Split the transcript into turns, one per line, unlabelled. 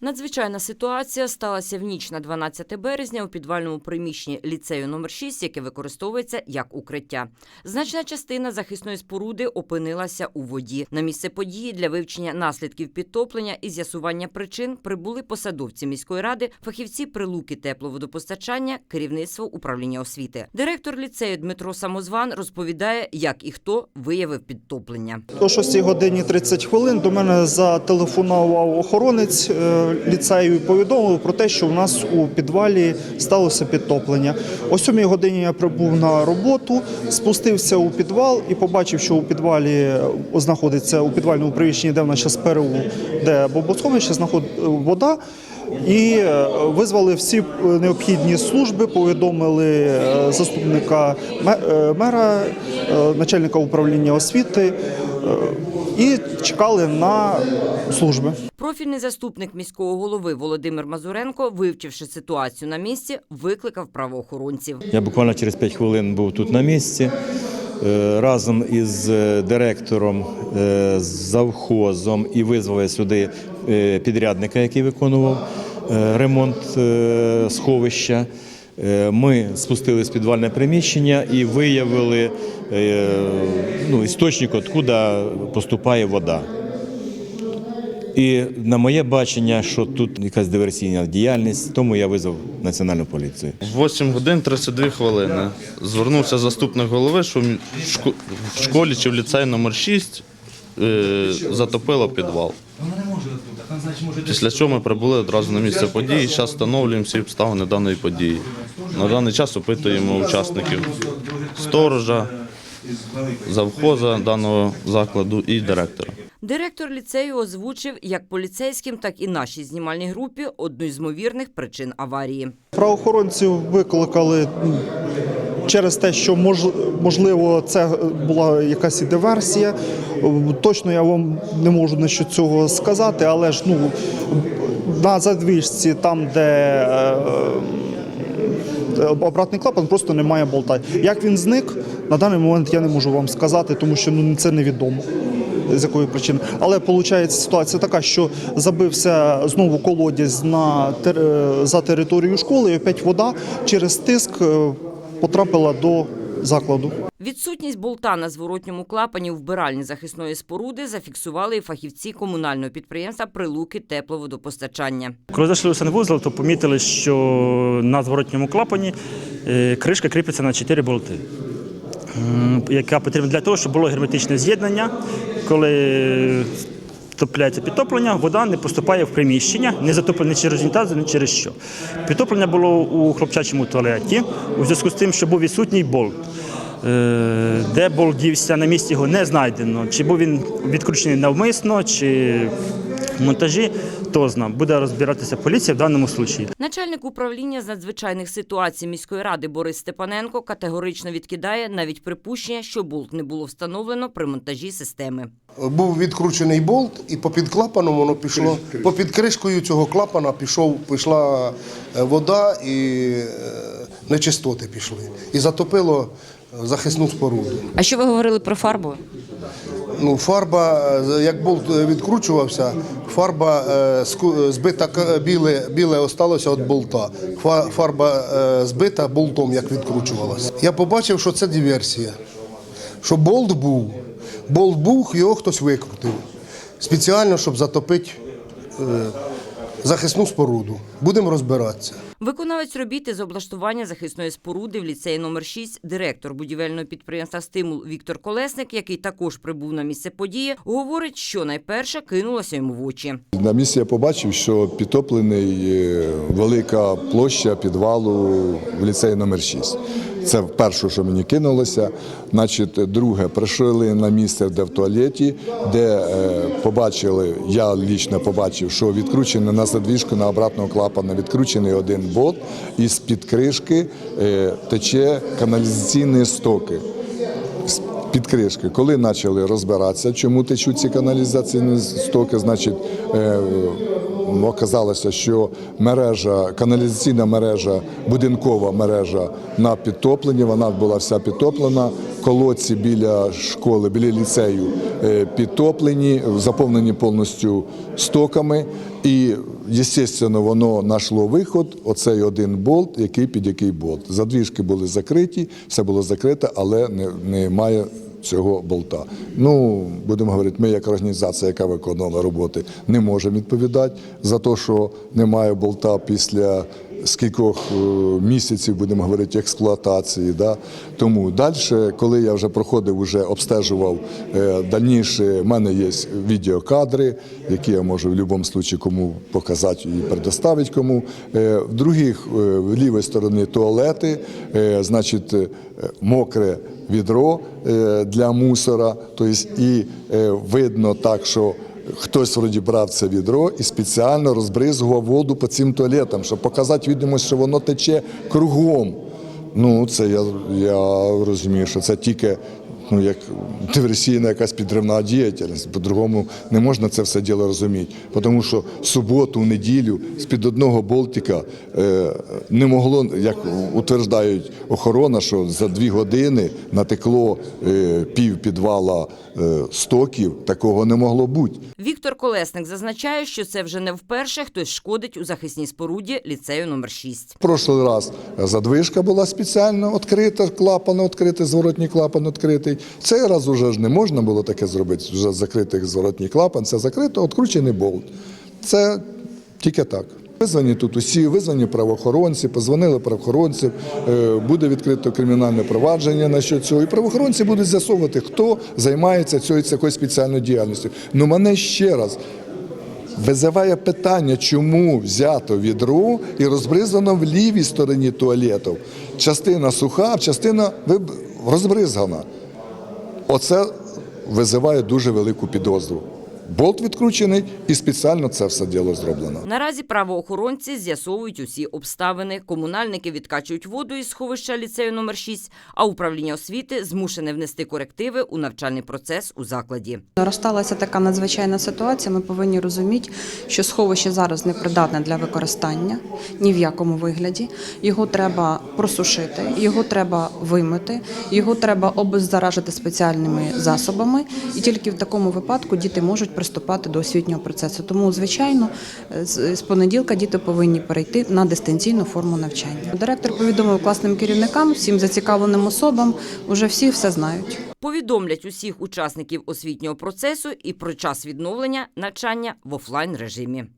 Надзвичайна ситуація сталася в ніч на 12 березня у підвальному приміщенні ліцею номер 6, яке використовується як укриття. Значна частина захисної споруди опинилася у воді. На місце події для вивчення наслідків підтоплення і з'ясування причин прибули посадовці міської ради, фахівці прилуки тепловодопостачання, керівництво управління освіти. Директор ліцею Дмитро Самозван розповідає, як і хто виявив підтоплення.
О 6 годині 30 хвилин до мене зателефонував охоронець е, ліцею і повідомив про те, що у нас у підвалі сталося підтоплення. О 7 годині я прибув на роботу, спустився у підвал і побачив, що у підвалі е, знаходиться у підвальному приміщенні, де в нас зараз ПРУ, де бомбосховище, знаходиться вода. І е, визвали всі е, необхідні служби, повідомили е, заступника е, мера, е, начальника управління освіти е, і чекали на служби.
Профільний заступник міського голови Володимир Мазуренко, вивчивши ситуацію на місці, викликав правоохоронців.
Я буквально через 5 хвилин був тут на місці. Е, Разом із е, директором, е, завхозом і визвали сюди підрядника, який виконував ремонт сховища. Е, Ми спустились в підвальне приміщення і виявили е, ну, істочник, откуда поступає вода. І на моє бачення, що тут якась диверсійна діяльність, тому я визвав національну поліцію.
8 годин 32 хвилини. Звернувся заступник голови, що в шко- в школі чи в ліцеї номер 6 е, затопило підвал. Після чого ми прибули одразу на місце події. Зараз встановлюємо всі обставини даної події. На даний час опитуємо учасників сторожа, завхоза даного закладу і директора.
Директор ліцею озвучив як поліцейським, так і нашій знімальній групі одну з ймовірних причин аварії.
Правоохоронців викликали через те, що мож- можливо це була якась і диверсія. Точно я вам не можу на що цього сказати, але ж ну на задвіжці, там де е, обратний клапан, просто не має болта. Як він зник, на даний момент я не можу вам сказати, тому що ну це невідомо. З якої причини, але виходить ситуація така, що забився знову колодязь на е, за територію школи, і опять вода через тиск е, потрапила до закладу.
Відсутність болта на зворотньому клапані у вбиральні захисної споруди зафіксували і фахівці комунального підприємства Прилуки тепловодопостачання.
Коли зайшли у санвузол, то помітили, що на зворотньому клапані е, кришка кріпиться на 4 болти, яка потрібна для того, щоб було герметичне з'єднання. Коли топляється підтоплення, вода не поступає в приміщення, не затоплена через унітаз, ні через що. Підтоплення було у хлопчачому туалеті у зв'язку з тим, що був відсутній болт. Е, Де болт дівся на місці його не знайдено. Чи був він відкручений навмисно, чи в монтажі, то зна. Буде розбиратися поліція в даному случаї.
Начальник управління з надзвичайних ситуацій міської ради Борис Степаненко категорично відкидає навіть припущення, що болт не було встановлено при монтажі системи.
Був відкручений болт, і попід клапаном воно пішло. Попід кришкою цього клапана пішов, пішла е, вода і е, нечистоти пішли. І затопило е, захисну споруду.
А що ви говорили про фарбу?
Ну, фарба, е, як болт е, відкручувався, фарба е, збита біле, біле осталося від болта. Фарба збита болтом, як відкручувалася. Я побачив, що це диверсія. Що болт був. Болт був, його хтось викрутив. Спеціально, щоб затопити захисну споруду. Будемо розбиратися.
Виконавець робіти з облаштування захисної споруди в ліцеї номер 6 директор будівельного підприємства Стимул Віктор Колесник, який також прибув на місце події, говорить, що найперше кинулося йому в очі.
На місці я побачив, що підтоплений е, велика площа підвалу в ліцеї номер 6. Це перше, що мені кинулося. Значить, друге, прийшли на місце, де в туалеті, де е, побачили, я лічно побачив, що відкручений на задвіжку на обратного клапана, відкручений один болт, і з-під кришки е, тече каналізаційні стоки під кришки. Коли почали розбиратися, чому течуть ці каналізаційні стоки, значить е, оказалося, що мережа, каналізаційна мережа, будинкова мережа на підтопленні, вона була вся підтоплена. Колодці біля школи, біля ліцею е, підтоплені, заповнені повністю стоками. І Єстественно, воно знайшло виход, оцей один болт, який під який болт. Задвіжки були закриті, все було закрите, але не, немає цього болта. Ну, будемо говорити, ми як організація, яка виконувала роботи, не можемо відповідати за те, що немає болта після скількох е, місяців, будемо говорити, експлуатації. Да? Тому далі, коли я вже проходив, вже обстежував е, дальніше, в мене є відеокадри, які я можу в будь-якому випадку кому показати і предоставити кому. Е, В других, в лівій стороні туалети, значить, мокре відро для мусора, тобто і видно так, що Хтось вроді брав це відро і спеціально розбризгував воду по цим туалетам, щоб показати відомість, що воно тече кругом. Ну, це я, я розумію, що це тільки ну, як диверсійна якась підривна діяльність. По-другому не можна це все діло розуміти. Тому що суботу, неділю з-під одного болтика е, не могло, як утверждають охорона, що за дві години натекло е, пів підвала е, стоків. Такого не могло бути.
Віктор Колесник зазначає, що це вже не вперше хтось шкодить у захисній споруді ліцею номер 6.
В прошлий раз задвижка була спеціально відкрита, клапан відкритий, зворотній клапан відкритий. Цей раз уже ж не можна було таке зробити. Вже закритий зворотній клапан, це закрито, відкручений болт. Це тільки так. Визвані тут усі, визвані правоохоронці, позвонили правоохоронців, е, буде відкрито кримінальне провадження на що цього. І правоохоронці будуть з'ясовувати, хто займається цією такою спеціальною діяльністю. Ну мене ще раз визиває питання, чому взято відро і розбризано в лівій стороні туалетів. Частина суха, частина розбризгана. Оце визиває дуже велику підозру. Болт відкручений і спеціально це все діло зроблено.
Наразі правоохоронці з'ясовують усі обставини. Комунальники відкачують воду із сховища ліцею номер 6, а управління освіти змушене внести корективи у навчальний процес у закладі.
Розсталася така надзвичайна ситуація. Ми повинні розуміти, що сховище зараз не придатне для використання ні в якому вигляді. Його треба просушити, його треба вимити, його треба обеззаражити спеціальними засобами, і тільки в такому випадку діти можуть приступати до освітнього процесу. Тому, звичайно, з понеділка діти повинні перейти на дистанційну форму навчання. Директор повідомив класним керівникам, всім зацікавленим особам. Уже всі все знають.
Повідомлять усіх учасників освітнього процесу і про час відновлення навчання в офлайн режимі.